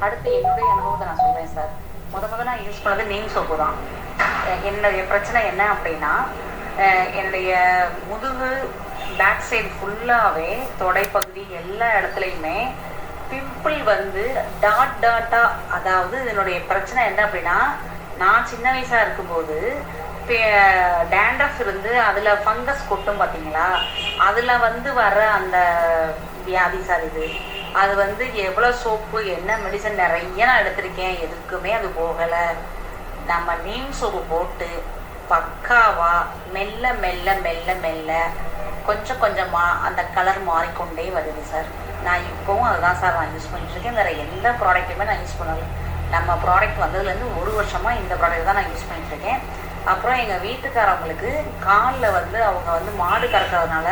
அடுத்து என்னுடைய அனுபவத்தை நான் சொல்கிறேன் சார் முத முத நான் யூஸ் பண்ணது நீம் சோப்பு தான். என்னுடைய பிரச்சனை என்ன அப்படின்னா என்னுடைய முதுகு பேக் சைடு ஃபுல்லாகவே தொடைப்பகுதி எல்லா இடத்துலையுமே பிம்பிள் வந்து டாட் டாட்டா அதாவது இதனுடைய பிரச்சனை என்ன அப்படின்னா நான் சின்ன வயசாக இருக்கும்போது டேண்ட்ரஃப் இருந்து அதில் ஃபங்கஸ் கொட்டும் பார்த்தீங்களா அதில் வந்து வர அந்த வியாதி சார் இது. அது வந்து எவ்வளோ சோப்பு என்ன மெடிசன் நிறைய நான் எடுத்திருக்கேன். எதுக்குமே அது போகலை. நம்ம நீம் சோப்பு போட்டு பக்காவாக மெல்ல மெல்ல மெல்ல மெல்ல கொஞ்சம் கொஞ்சமாக அந்த கலர் மாறிக்கொண்டே வருது சார் நான் இப்போவும் அதுதான் சார் நான் யூஸ் பண்ணிட்டுருக்கேன் வேறு எந்த ப்ராடக்ட்டுமே நான் யூஸ் பண்ணல. நம்ம ப்ராடக்ட் வந்ததுலேருந்து ஒரு வருஷமாக இந்த ப்ராடக்ட் தான் நான் யூஸ் பண்ணிட்டுருக்கேன் அப்புறம் எங்கள் வீட்டுக்காரவங்களுக்கு காலில் வந்து அவங்க வந்து மாடு கறக்கிறதுனால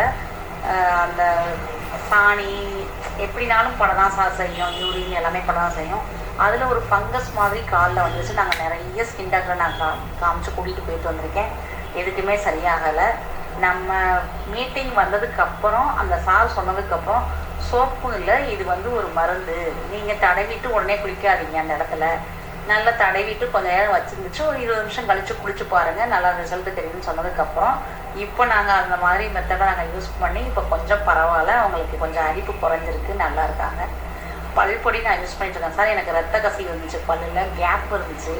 அந்த சாணி எப்படினாலும் படம் தான் சார் செய்யும். யூரின் எல்லாமே படம் தான் செய்யும். அதில் ஒரு ஃபங்கஸ் மாதிரி காலில் வந்துச்சு. நாங்கள் நிறைய ஸ்கின் டாக்டரை நான் கா காமிச்சு கூட்டிகிட்டு போயிட்டு வந்திருக்கேன். எதுக்குமே சரியாகலை. நம்ம மீட்டிங் வந்ததுக்கப்புறம் அந்த சார் சொன்னதுக்கப்புறம் சோப்பு இல்லை இது வந்து ஒரு மருந்து. நீங்கள் தடவிட்டு உடனே குளிக்காதீங்க அந்த இடத்துல. நல்லா தடவிட்டு கொஞ்ச நேரம் வச்சுருந்துச்சு. ஒரு இருபது நிமிஷம் கழித்து குளிச்சு பாருங்கள் நல்லா ரிசல்ட் தெரியும்னு சொன்னதுக்கப்புறம் இப்போ நாங்கள் அந்த மாதிரி மெத்தடை நாங்கள் யூஸ் பண்ணி இப்போ கொஞ்சம் பரவாயில்ல அவங்களுக்கு கொஞ்சம் அரிப்பு குறைஞ்சிருக்கு நல்லா இருக்காங்க. பல்பொடி நான் யூஸ் பண்ணிட்டு இருக்கேன் சார். எனக்கு ரத்த கசி இருந்துச்சு பல்லில் கேப் இருந்துச்சு.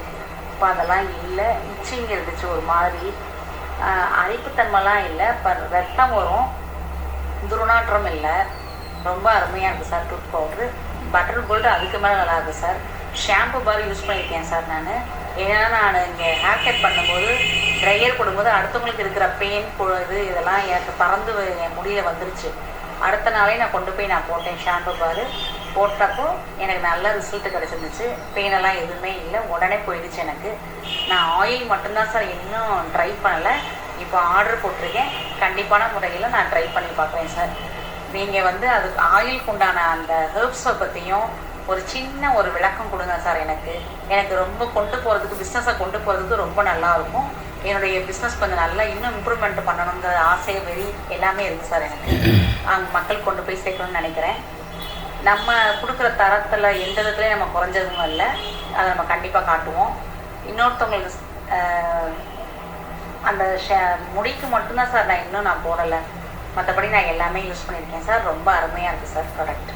இப்போ அதெல்லாம் இல்லை. இச்சிங் இருந்துச்சு ஒரு மாதிரி. அரிப்புத்தன்மைலாம் இல்லை. இப்போ ரத்தம் வரும். துர்நாற்றம் இல்லை. ரொம்ப அருமையாக இருக்குது sir tooth powder butter gold அதுக்கு மேலே நல்லா இருக்குது சார். ஷாம்பு பார் யூஸ் பண்ணியிருக்கேன் சார் நான். ஏன்னா நான் இங்கே ஹேர் கட் பண்ணும்போது ட்ரையர் போடும்போது அடுத்தவங்களுக்கு இருக்கிற பெயின் இது இதெல்லாம் எனக்கு பறந்து என் முடியில் வந்துருச்சு. அடுத்த நாளே நான் கொண்டு போய் நான் போட்டேன் ஷாம்பு பார் போட்டப்போ எனக்கு நல்ல ரிசல்ட் கிடச்சிருந்துச்சு. பெயினெல்லாம் எதுவுமே இல்லை. உடனே போயிடுச்சு எனக்கு. நான் ஆயில் மட்டும்தான் சார் இன்னும் ட்ரை பண்ணலை. இப்போ ஆர்டர் போட்டிருக்கேன். கண்டிப்பான முறையில் நான் ட்ரை பண்ணி பார்க்குறேன் சார். நீங்கள் வந்து அதுக்கு ஆயிலுக்கு உண்டான அந்த ஹெர்ப்ஸை பற்றியும் ஒரு சின்ன ஒரு விளக்கம் கொடுங்க சார் எனக்கு. எனக்கு ரொம்ப கொண்டு போகிறதுக்கு பிஸ்னஸை கொண்டு போகிறதுக்கு ரொம்ப நல்லா இருக்கும். என்னுடைய பிஸ்னஸ் கொஞ்சம் நல்லா இன்னும் இம்ப்ரூவ்மெண்ட் பண்ணணுங்கிற ஆசை வெறி எல்லாமே இருக்குது சார் எனக்கு. அங்கே மக்கள் கொண்டு போய் சேர்க்கணும்னு நினைக்கிறேன். நம்ம கொடுக்குற தரத்தில் எந்த விதத்துலையும் நம்ம குறைஞ்சதும் இல்லை. அதை நம்ம கண்டிப்பாக காட்டுவோம். இன்னொருத்தவங்களுக்கு அந்த ஷ முடிக்கு மட்டும்தான் சார் நான் இன்னும் நான் போடலை. மற்றபடி நான் எல்லாமே யூஸ் பண்ணியிருக்கேன் சார். ரொம்ப அருமையாக இருக்குது சார் ப்ராடக்ட்